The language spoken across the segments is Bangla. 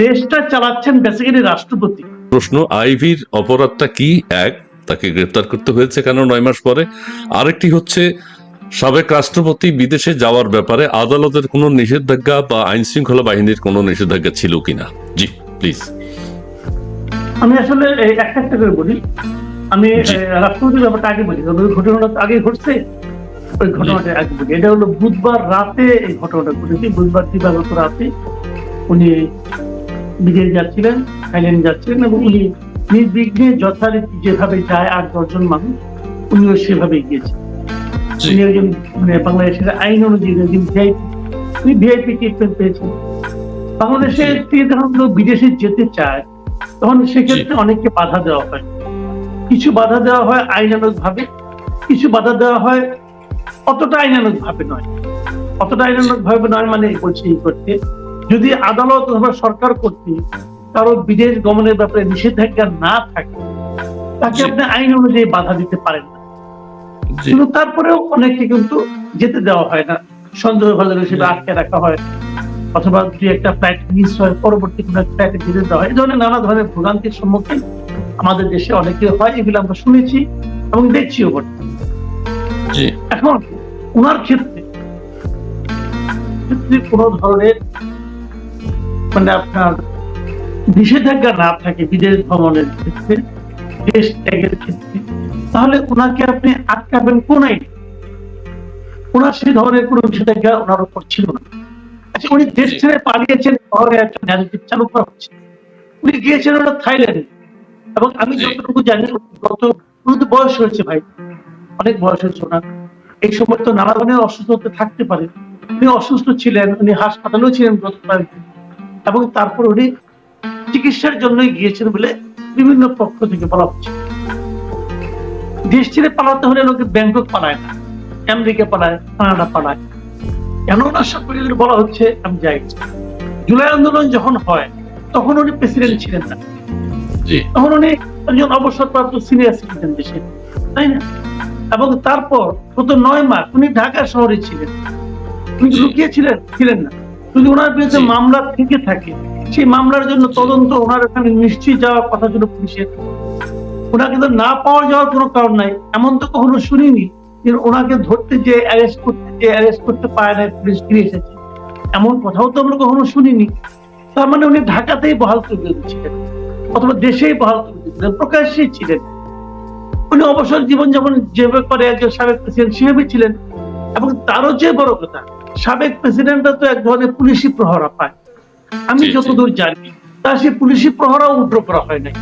দেশটা চালাচ্ছেন বেসিক্যালি রাষ্ট্রপতি। প্রশ্ন আইভির অপরাধটা কি? এক তাকে গ্রেপ্তার করতে হয়েছে কেন নয় মাস পরে? আরেকটি হচ্ছে সাবেক রাষ্ট্রপতি বিদেশে যাওয়ার ব্যাপারে আদালতের কোনো নিষেধাজ্ঞা বা আইন শৃঙ্খলা বাহিনীর কোনো নিষেধাজ্ঞা ছিল কিনা? জি প্লিজ আমি আসলে একটা একটা করে বলি। আমি। রাষ্ট্রপতির ব্যাপারটা আগে বলি। ঘটনাটা আগে ঘটছে। ওই ঘটনাটা আগে বলি। এটা হলো বুধবার রাতে এই ঘটনাটা ঘটেছে। বুধবার দিবাগত রাতে উনি বিদেশ যাচ্ছিলেন থাইল্যান্ড যাচ্ছিলেন এবং উনি নির্বিঘ্নে যথারীতি যেভাবে যায় আট দশজন মানুষ উনিও সেভাবে গিয়েছেন। উনি একজন মানে বাংলাদেশের আইন অনুযায়ী একজন ভিআইপি উনি ভিআইপি ট্রিটমেন্ট পেয়েছেন। বাংলাদেশে যখন কেউ বিদেশে যেতে চায় তখন সেক্ষেত্রে অনেককে বাধা দেওয়া হয়। কিছু বাধা দেওয়া হয় আইনানুগ ভাবে কিছু বাধা দেওয়া হয় অতটা আইনানুগ ভাবে নয়। অতটা আইনানুগ ভাবে নয় মানে বলছি করতে। যদি আদালত অথবা সরকার কর্তৃক কারও বিদেশ গমনের ব্যাপারে নিষেধাজ্ঞা না থাকে তাকে আপনি আইন অনুযায়ী বাধা দিতে পারেন না। কিন্তু তারপরেও অনেককে কিন্তু যেতে দেওয়া হয় না। সন্দেহ ভালো হিসেবে আটকে রাখা হয়। অথবা দুই একটা ফ্লাইট মিস হয় পরবর্তী কোনো ফ্লাইটে যেতে দেওয়া হয়। এই ধরনের নানা ধরনের ভোগান্তির সম্মুখীন আমাদের দেশে অনেকে হয় এগুলো আমরা শুনেছি এবং দেখছিও বটে। এখন ওনার ক্ষেত্রে যদি কোনো ধরনের মানে আপনার নিষেধাজ্ঞা না থাকে বিদেশ ভ্রমণের ক্ষেত্রে দেশ ত্যাগের ক্ষেত্রে তাহলে ওনাকে আপনি আটকাবেন কোন আইনে ওনার সেই ধরনের কোনো নিষেধাজ্ঞা ওনার উপর ছিল না। আচ্ছা উনি দেশ ছেড়ে পালিয়েছেন শহরে একটা ন্যারেটিভ চালু করা হচ্ছে। উনি গিয়েছেন থাইল্যান্ডে। এবং আমি যতটুকু জানি গত উনি বয়স হয়েছে ভাই অনেক বয়স হয়েছে ওনার। এই সময় তো নানা ধরনের অসুস্থতা থাকতে পারে। উনি অসুস্থ ছিলেন উনি হাসপাতালেও ছিলেন গত কয়েকদিন। এবং তারপর উনি চিকিৎসার জন্যই গিয়েছেন বলে বিভিন্ন পক্ষ থেকে বলা হচ্ছে। দেশ ছেড়ে পালাতে হলে লোকে ব্যাংকক পালায় না আমেরিকা পালায় কানাডা পালায়। কেন ওনার সম্পর্কে বলা হচ্ছে আমি যাই। জুলাই আন্দোলন যখন হয় তখন উনি প্রেসিডেন্ট ছিলেন না। তখন উনি একজন অবসরপ্রাপ্ত সিনিয়র সিটিজেন দেশে তাই না? এবং তারপর গত নয় মাস উনি ঢাকা শহরে ছিলেন। উনি। লুকিয়ে ছিলেন ছিলেন না। যদি ওনার বিরুদ্ধে মামলা থেকে থাকে সেই মামলার জন্য তদন্ত ওনার এখানে নিশ্চয়ই যাওয়ার কথা ছিল পুলিশের। ওনাকে তো না পাওয়া যাওয়ার কোনো কারণ নাই এমন তো কখনো শুনিনি যে ওনাকে ধরতে যে অ্যারেস্ট করতে যে অ্যারেস্ট করতে পারে না পুলিশ ফিরে এসেছে। এমন কথাও তো আমরা কখনো শুনিনি। তার মানে উনি ঢাকাতেই বহাল তবিয়ত ছিলেন অথবা দেশেই বহাল তবিয়ত ছিলেন প্রকাশ্যেই ছিলেন। উনি অবসর জীবনযাপন যেভাবে করে একজন সাবেক প্রেসিডেন্ট সেভাবে ছিলেন এবং তারও যে বড় কথা সাবেক প্রেসিডেন্টরা তো এক ধরনের পুলিশি প্রহরা পায়। আমি। যতদূর জানি তা সে পুলিশি প্রহরাও উদ্র করা হয় নাই।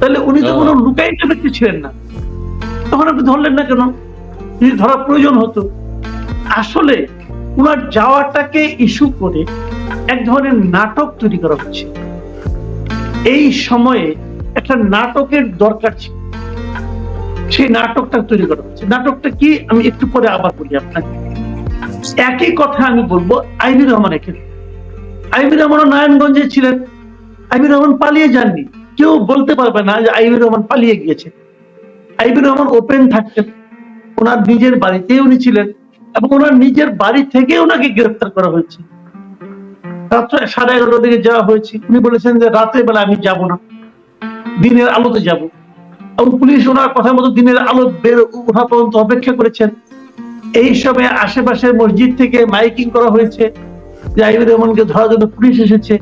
তাহলে উনি তো। কোনো লুকাইতে ব্যক্তি ছিলেন না। তখন আপনি ধরলেন না কেন? যদি ধরার প্রয়োজন হতো। আসলে ওনার যাওয়াটাকে ইস্যু করে এক ধরনের নাটক তৈরি করা হচ্ছে। এই সময়ে একটা নাটকের দরকার ছিল। সেই নাটকটা তৈরি করা হচ্ছে। নাটকটা কি? আমি একটু পরে আবার বলি আপনাকে। একই কথা আমি বলব, আইবি রহমানের ক্ষেত্রে আইবি রহমান নারায়ণগঞ্জে ছিলেন। আইবি রহমান পালিয়ে যাননি। কেউ বলতে পারবে না যে আইবি রহমান পালিয়ে গিয়েছে। আইবি রহমান ওপেন থাকতেন। ওনার নিজের বাড়িতেই উনি ছিলেন এবং ওনার নিজের বাড়ি থেকে ওনাকে গ্রেফতার করা হয়েছে। রাত্রে সাড়ে এগারোটার দিকে যাওয়া হয়েছে। উনি বলেছেন যে রাতের বেলা আমি যাব না। দিনের আলোতে যাব। এবং পুলিশ ওনার কথা মতো দিনের আলো বের ওঠা পর্যন্ত অপেক্ষা করেছেন। এই সময় আশেপাশের মসজিদ থেকে মাইকিং করা হয়েছে যে আইবুর রহমানকে ধরার জন্য পুলিশ এসেছে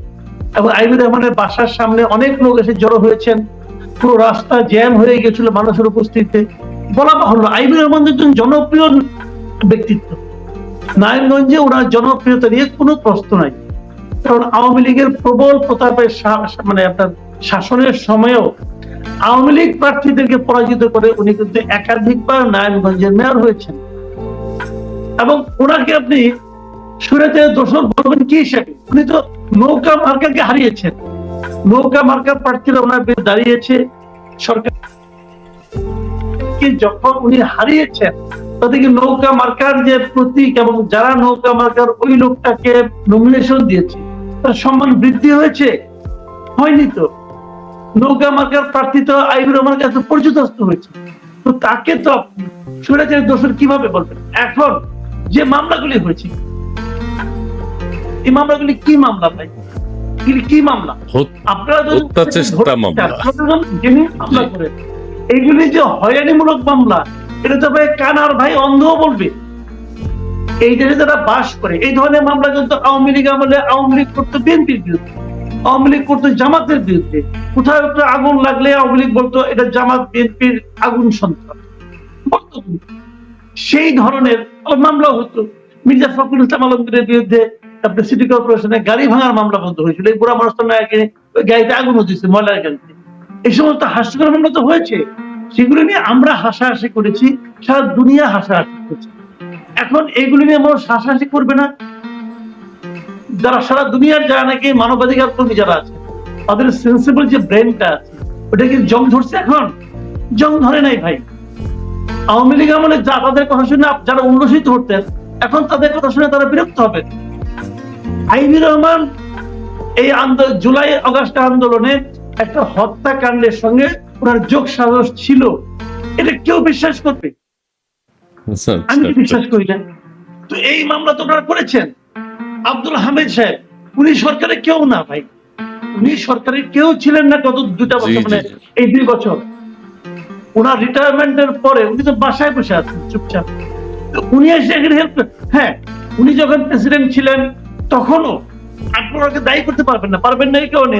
এবং আইবুর রহমানের বাসার সামনে অনেক লোক এসে জড়ো হয়েছেন। পুরো রাস্তা জ্যাম হয়ে গেছিল মানুষের উপস্থিতিতে। বলা বাহুল্য আইবুর রহমান একজন জনপ্রিয় ব্যক্তিত্ব। নারায়ণগঞ্জে ওনার জনপ্রিয়তা নিয়ে কোনো প্রশ্ন নাই। কারণ আওয়ামী লীগের প্রবল প্রতাপের মানে আপনার শাসনের সময়েও আওয়ামী লীগ প্রার্থীদেরকে পরাজিত করে উনি কিন্তু একাধিকবার নারায়ণগঞ্জের মেয়র হয়েছেন। এবং ওনাকে আপনি সুরেতে দোষর বলবেন কি হিসাবে? উনি তো নৌকা মার্কাকে হারিয়েছেন। নৌকা মার্কার প্রার্থীরা ওনার বিরুদ্ধে দাঁড়িয়েছে। সরকার যখন উনি হারিয়েছেন, তাদেরকে নৌকা মার্কার যে প্রতীক এবং যারা নৌকা মার্কার ওই লোকটাকে নমিনেশন দিয়েছে, তার সম্মান বৃদ্ধি হয়েছে? হয়নি তো। নৌকা মার্কার প্রার্থী তো আইবুর রহমানের কাছে পরিচিতস্ত হয়েছে। তো তাকে তো সুরাজের দোষর কীভাবে বলবেন? এখন যে মামলাগুলি হয়েছে এই মামলাগুলি কি মামলা ভাই কি মামলা আপনারা হত্যা চেষ্টা মামলা। মামলা। এইগুলি যে হয়রানিমূলক মামলা এটা তো ভাই কানার ভাই অন্ধও বলবে এই দেশে যারা বাস করে এই ধরনের মামলা কিন্তু আওয়ামী লীগ আমলে আওয়ামী লীগ করতো বিএনপির বিরুদ্ধে আওয়ামী লীগ করতো জামাতের বিরুদ্ধে কোথাও একটা আগুন লাগলে আওয়ামী লীগ বলতো এটা জামাত বিএনপির আগুন সন্ত্রাস। সেই ধরনের মামলা হতো। মির্জা ফখরুল ইসলাম আলমগীরের বিরুদ্ধে আপনার সিটি কর্পোরেশনে গাড়ি ভাঙার মামলা বন্ধ হয়েছিল। এই বুড়া মানুষটা নাকি ওই গাড়িতে আগুন হতেছে ময়লার গাড়িতে। এই সমস্ত হাস্যকর মামলা তো হয়েছে। সেগুলো নিয়ে আমরা হাসাহাসি করেছি, সারা দুনিয়া হাসাহাসি করেছে। এখন এইগুলো নিয়ে মানুষ হাসাহাসি করবে না। যারা সারা দুনিয়ার যারা নাকি মানবাধিকার কর্মী যারা আছে, তাদের সেন্সিবল যে ব্রেনটা আছে, ওটা কি জং ধরছে এখন? জং ধরে নাই ভাই। আওয়ামী লীগ আমলে যা তাদের কথা শুনে যারা উল্লসিত হতেন এখন তাদের কথা শুনে তারা বিরক্ত হবে আইবি রহমান এই আন্দোলন জুলাই আগস্ট আন্দোলনে একটা হত্যাকাণ্ডের সঙ্গে ওনার যোগ সাহস ছিল। এটা কেউ বিশ্বাস করবে? আমি বিশ্বাস করি না? তো এই মামলা তো ওনারা করেছেন। আব্দুল হামিদ সাহেব উনি সরকারে কেউ না ভাই। উনি সরকারের কেউ ছিলেন না গত দুটা বছর মানে এই দুই বছর। ওনার রিটায়ারমেন্টের পরে উনি তো বাসায় বসে আছেন চুপচাপ। উনি এসে এখানে হেল্প হ্যাঁ উনি যখন প্রেসিডেন্ট ছিলেন তখনও আপনি ওনাকে দায়ী করতে পারবেন না। পারবেন না এই কারণে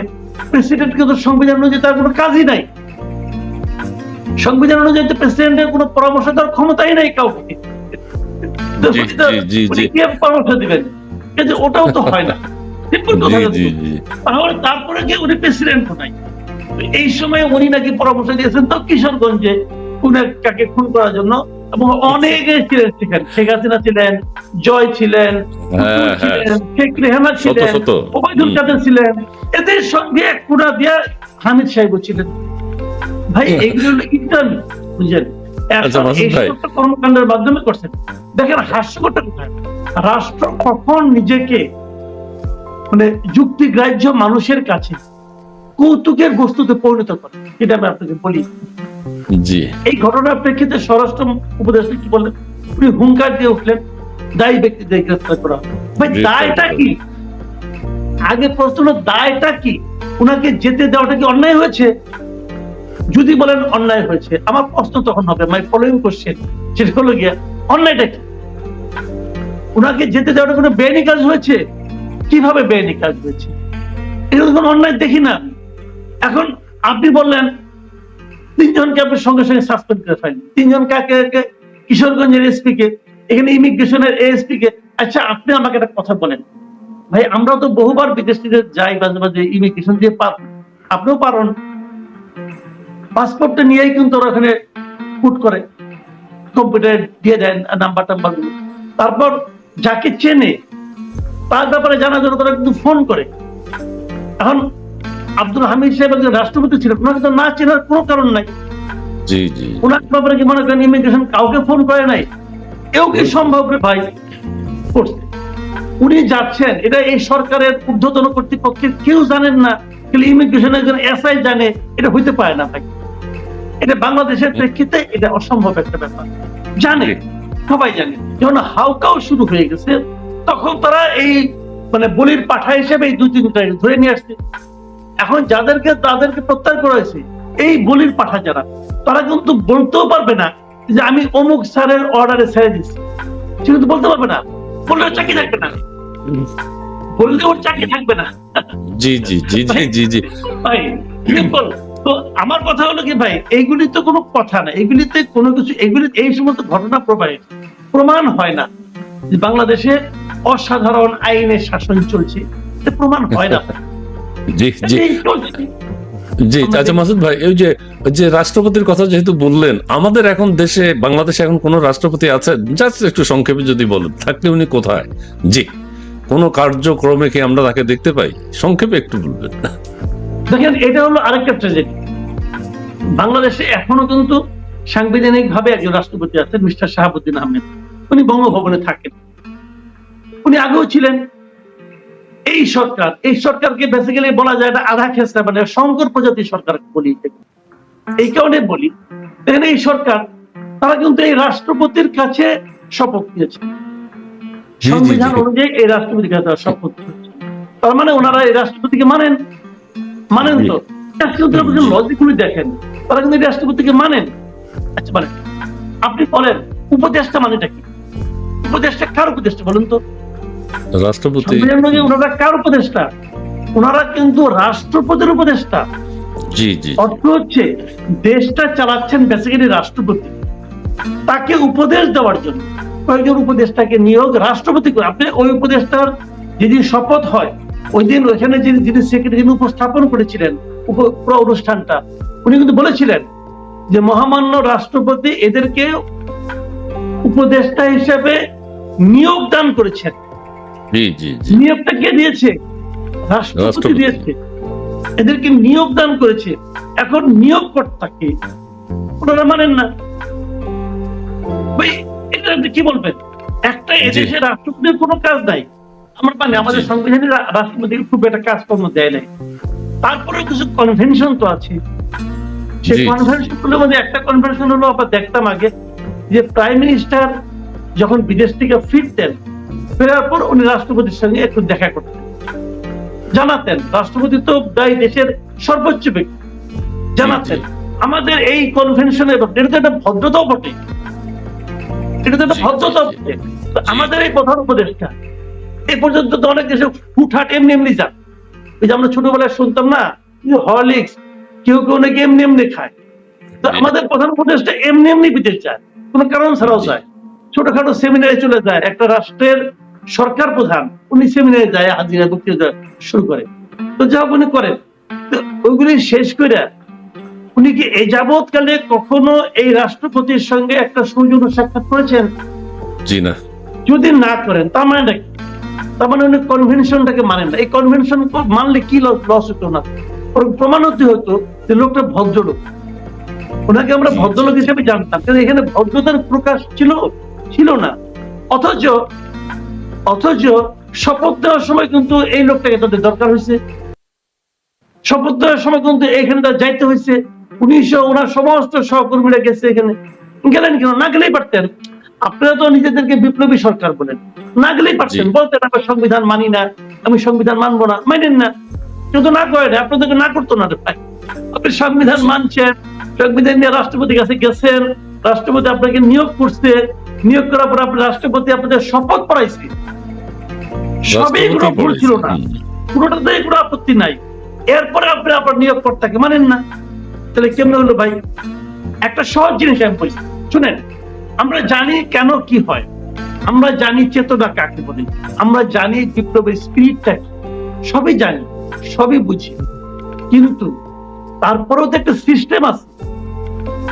প্রেসিডেন্ট কিন্তু সংবিধান অনুযায়ী তার কোনো কাজই নাই। সংবিধান অনুযায়ী প্রেসিডেন্টের কোনো পরামর্শ দেওয়ার ক্ষমতাই নাই কাউকে। পরামর্শ দিবেন? ওটাও তো হয় না। তারপরে কি উনি প্রেসিডেন্ট তো এই সময় উনি নাকি পরামর্শ দিয়েছেন তো কিশোরগঞ্জে উনি কাকে খুন করার জন্য এবং অনেকে ছিলেন সেখানে শেখ হাসিনা ছিলেন জয় ছিলেন হ্যাঁ, হ্যাঁ। শেখ রেহানা ছিলেন ওবায়দুল কাদের ছিলেন এদের সঙ্গে কুড়া দিয়া হামিদ সাহেব ছিলেন। ভাই এইগুলো হলো বুঝলেন? আচ্ছা, কর্মকাণ্ডের মাধ্যমে করছেন। দেখেন হাস্যকরটা কোথায় রাষ্ট্র কখন নিজেকে মানে যুক্তিগ্রাহ্য মানুষের কাছে কৌতুকের বস্তুতে পরিণত করে। এটা আমি আপনাকে বলি। জি। এই ঘটনার প্রেক্ষিতে স্বরাষ্ট্র উপদেষ্টা কি বললেন? উনি হুঙ্কার দিয়ে উঠলেন দায়ী ব্যক্তিদের গ্রেফতার করা। ভাই দায়টা কি? আগে প্রশ্ন হলো দায়টা কি? উনাকে যেতে দেওয়াটা কি অন্যায় হয়েছে? যদি বলেন অন্যায় হয়েছে আমার প্রশ্ন তখন হবে মাই ফলোইং কোশ্চেন সেটা হলো গিয়া অন্যায়টা কি? উনাকে যেতে দেওয়াটা কোনো বেআইনি কাজ হয়েছে? কীভাবে বেআইনি কাজ হয়েছে? এটা তো কোনো অন্যায় দেখি না। এখন আপনি বললেন, তিনজনকে আপনি সঙ্গে সঙ্গে সাসপেন্ড করে ফেলেন। তিনজন কাকে? কিশোরগঞ্জের এসপি কে, এখানে ইমিগ্রেশনের এএসপি কে? আচ্ছা আপনি আমাকে একটা কথা বলেন। ভাই, আমরা তো বহুবার বিদেশ থেকে যাই, মাঝে মাঝে ইমিগ্রেশন দিয়ে পার। আপনিও পারেন। পাসপোর্টটা নিয়েই কিন্তু ওরা ওখানে পুট করে। কম্পিউটারে দিয়ে দেন নাম্বার টাম্বার তারপর যাকে চেনে, তার ব্যাপারে জানার জন্য তারা কিন্তু ফোন করে। এখন আব্দুল হামিদ সাহেব একজন রাষ্ট্রপতি ছিলেন ওনাকে তো না চেনার কোনো কারণ নাই। জি জি। ওনার ব্যাপারে কি মনে করেন ইমিগ্রেশন কাউকে ফোন করে নাই? কেউ কি সম্ভব রে ভাই? করছে। উনি যাচ্ছেন এটা এই সরকারের ঊর্ধ্বতন কর্তৃপক্ষের কেউ জানেন না কিন্তু ইমিগ্রেশন একজন এসআই জানে এটা হইতে পারে না ভাই। এটা বাংলাদেশের প্রেক্ষিতে এটা অসম্ভব একটা ব্যাপার। জানে সবাই জানে। যখন হাউকাও শুরু হয়ে গেছে তখন তারা এই মানে বলির পাঠা হিসেবে এই দুই তিনটা ধরে নিয়ে আসছে। এখন যাদেরকে তাদেরকে প্রত্যাহার করা হয়েছে এই বলির পাঠা যারা তারা কিন্তু বলতেও পারবে না যে আমি অমুক স্যারের অর্ডারে ছেড়ে দিচ্ছি সে কিন্তু বলতে পারবে না। বললে চাকরি থাকবে না। বললে ওর চাকরি থাকবে না। জি জি জি জি জি জি। ভাই সিম্পল তো আমার কথা হলো কি ভাই এইগুলি তো কোনো কথা না। এগুলিতে কোনো কিছু এগুলি এই সমস্ত ঘটনা প্রবাহিত। প্রমাণ হয় না যে বাংলাদেশে অসাধারণ আইনের শাসন চলছে। প্রমাণ হয় না। জি জি। জি চাচা মাসুদ ভাই এই যে যে রাষ্ট্রপতির কথা যেহেতু বললেন আমাদের এখন দেশে বাংলাদেশে এখন কোন রাষ্ট্রপতি আছে? জাস্ট একটু সংক্ষেপে যদি বলেন থাকলে উনি কোথায়? জি। কোন কার্যক্রমে কি আমরা তাকে দেখতে পাই? সংক্ষেপে একটু বলবেন। দেখেন এটা হলো আরেকটা ট্র্যাজেডি বাংলাদেশে এখনও কিন্তু সাংবিধানিক ভাবে একজন রাষ্ট্রপতি আছেন মিস্টার শাহাবুদ্দিন আহমেদ। উনি বঙ্গভবনে থাকেন। উনি আগেও ছিলেন। এই সরকার এই সরকারকে বেসিক্যালি বলা যায় এটা আধা খেসরা মানে শঙ্কর প্রজাতি সরকার বলি এই কারণে বলি দেখেন এই সরকার তারা কিন্তু এই রাষ্ট্রপতির কাছে শপথ নিয়েছে। সংবিধান অনুযায়ী এই রাষ্ট্রপতির কাছে শপথ নিয়েছে। তার মানে ওনারা এই রাষ্ট্রপতিকে মানেন। মানেন তো। রাষ্ট্রপতির লজিক গুলি দেখেন। তারা কিন্তু রাষ্ট্রপতিকে মানেন। আচ্ছা মানে আপনি বলেন উপদেশটা মানেটা কি? উপদেশটা কার উপদেশটা বলুন তো? রাষ্ট্রপতি ওনারা কার উপদেষ্টা? ওনারা কিন্তু রাষ্ট্রপতির উপদেষ্টা। জি জি অর্থ হচ্ছে দেশটা চালাচ্ছেন বেসিক্যালি রাষ্ট্রপতি। তাকে উপদেশ দেওয়ার জন্য। কয়েকজন উপদেষ্টাকে নিয়োগ? রাষ্ট্রপতি করে আপনি ওই উপদেষ্টার যেদিন শপথ হয় ওই দিন ওইখানে যিনি যিনি সেক্রেটারি যিনি উপস্থাপন করেছিলেন পুরো অনুষ্ঠানটা উনি কিন্তু বলেছিলেন যে মহামান্য রাষ্ট্রপতি এদেরকে উপদেষ্টা হিসেবে নিয়োগ দান করেছেন। জি জি জি। নিয়োগটা কে দিয়েছে? রাষ্ট্রপতি। দিয়েছে। এদেরকে নিয়োগ দান করেছে। এখন নিয়োগকর্তাকে ওনারা মানেন না। ভাই, এটা কি বলবেন? একটা এদেশে রাষ্ট্রপতির কোনো কাজ নাই। আমার মানে আমাদের। সংবিধানে রাষ্ট্রপতি খুব একটা কাজকর্ম দেয় নাই। তারপরে কিছু কনভেনশন তো আছে। সেই। কনভেনশনগুলোর মধ্যে একটা কনভেনশন হলো আবার দেখতাম আগে যে প্রাইম মিনিস্টার যখন বিদেশ থেকে ফিরতেন ফেরার পর উনি রাষ্ট্রপতির সঙ্গে একটু দেখা করতেন। জানাতেন রাষ্ট্রপতি তো এই দেশের সর্বোচ্চ ব্যক্তি। জানাতেন আমাদের এই কনভেনশনে এটা তো একটা ভদ্রতাও বটে। এটা তো একটা জি। বটে। আমাদের এই প্রধান উপদেষ্টা এই পর্যন্ত তো অনেক দেশে হুটহাট এমনি এমনি যান। ওই যে আমরা ছোটবেলায় শুনতাম না হরলিক্স কেউ কেউ নাকি এমনি এমনি খায়। তো আমাদের প্রধান উপদেষ্টা এমনি এমনি বিদেশ যায় কোনো কারণ ছাড়াও। যায়। ছোটখাটো সেমিনারে চলে যায় একটা রাষ্ট্রের সরকার প্রধান উনি সেমিনারে যায় হাজিরা বক্তৃতা শুরু করে। তো যা উনি করেন ওইগুলি শেষ করে উনি কি এই যাবৎকালে কখনো এই রাষ্ট্রপতির সঙ্গে একটা সৌজন্য সাক্ষাৎ করেছেন? জি না। যদি না করেন তার মানে তার মানে উনি কনভেনশনটাকে মানেন না। এই কনভেনশন মানলে কি লস হতো না? ওর প্রমাণ হতে যে লোকটা ভদ্রলোক। ওনাকে আমরা ভদ্রলোক। হিসেবে জানতাম। কিন্তু এখানে ভদ্রতার প্রকাশ ছিল ছিল না। অথচ অথচ শপথ দেওয়ার সময় কিন্তু এই লোকটাকে তাদের দরকার হয়েছে। শপথ দেওয়ার সময় কিন্তু এখানে তার যাইতে হয়েছে। উনিশশো ওনার সমস্ত সহকর্মীরা গেছে এখানে। গেলেন কেন? না গেলেই পারতেন। আপনারা তো নিজেদেরকে বিপ্লবী সরকার বলেন। না গেলেই পারতেন। বলতেন আমি সংবিধান মানি না। আমি সংবিধান মানবো না। মানেন না। কিন্তু না করেন আপনাদেরকে না করতো না। ভাই আপনি সংবিধান মানছেন। সংবিধান নিয়ে রাষ্ট্রপতির কাছে গেছেন। রাষ্ট্রপতি আপনাকে নিয়োগ করছে। নিয়োগ করার পর আপনি রাষ্ট্রপতি আপনাদের শপথ পড়াইছে সবই কোনো ভুল ছিল না। কোনো আপত্তি নাই। এরপরে আপনি আপনার নিয়োগকর্তাকে মানেন না। তাহলে কেমন হলো ভাই? একটা সহজ জিনিস আমি বলি শুনেন আমরা জানি কেন কি হয়। আমরা জানি চেতনা কাকে বলে। আমরা জানি বিপ্লবের স্পিরিটটা কি। সবই জানি সবই বুঝি। কিন্তু তারপরেও তো একটা সিস্টেম আছে।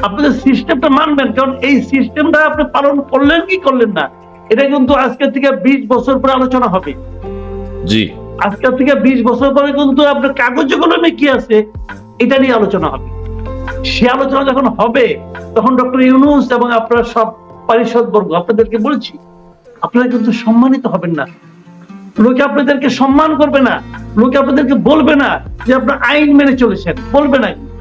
আপনাদের সিস্টেমটা মানবেন কারণ এই সিস্টেমটা আপনি পালন করলেন কি করলেন না? এটা কিন্তু আজকে থেকে বিশ বছর পরে আলোচনা হবে। জি। আজকের থেকে বিশ বছর পরে কিন্তু আপনার কাগজে কলমে কি আছে এটা নিয়ে আলোচনা হবে। সে আলোচনা যখন হবে তখন ডক্টর ইউনুস এবং আপনার সব পারিষদ বর্গ আপনাদেরকে বলছি আপনারা কিন্তু সম্মানিত হবেন না। লোকে আপনাদেরকে সম্মান করবে না লোকে আপনাদেরকে বলবে না যে আপনার আইন মেনে চলেছেন বলবে না।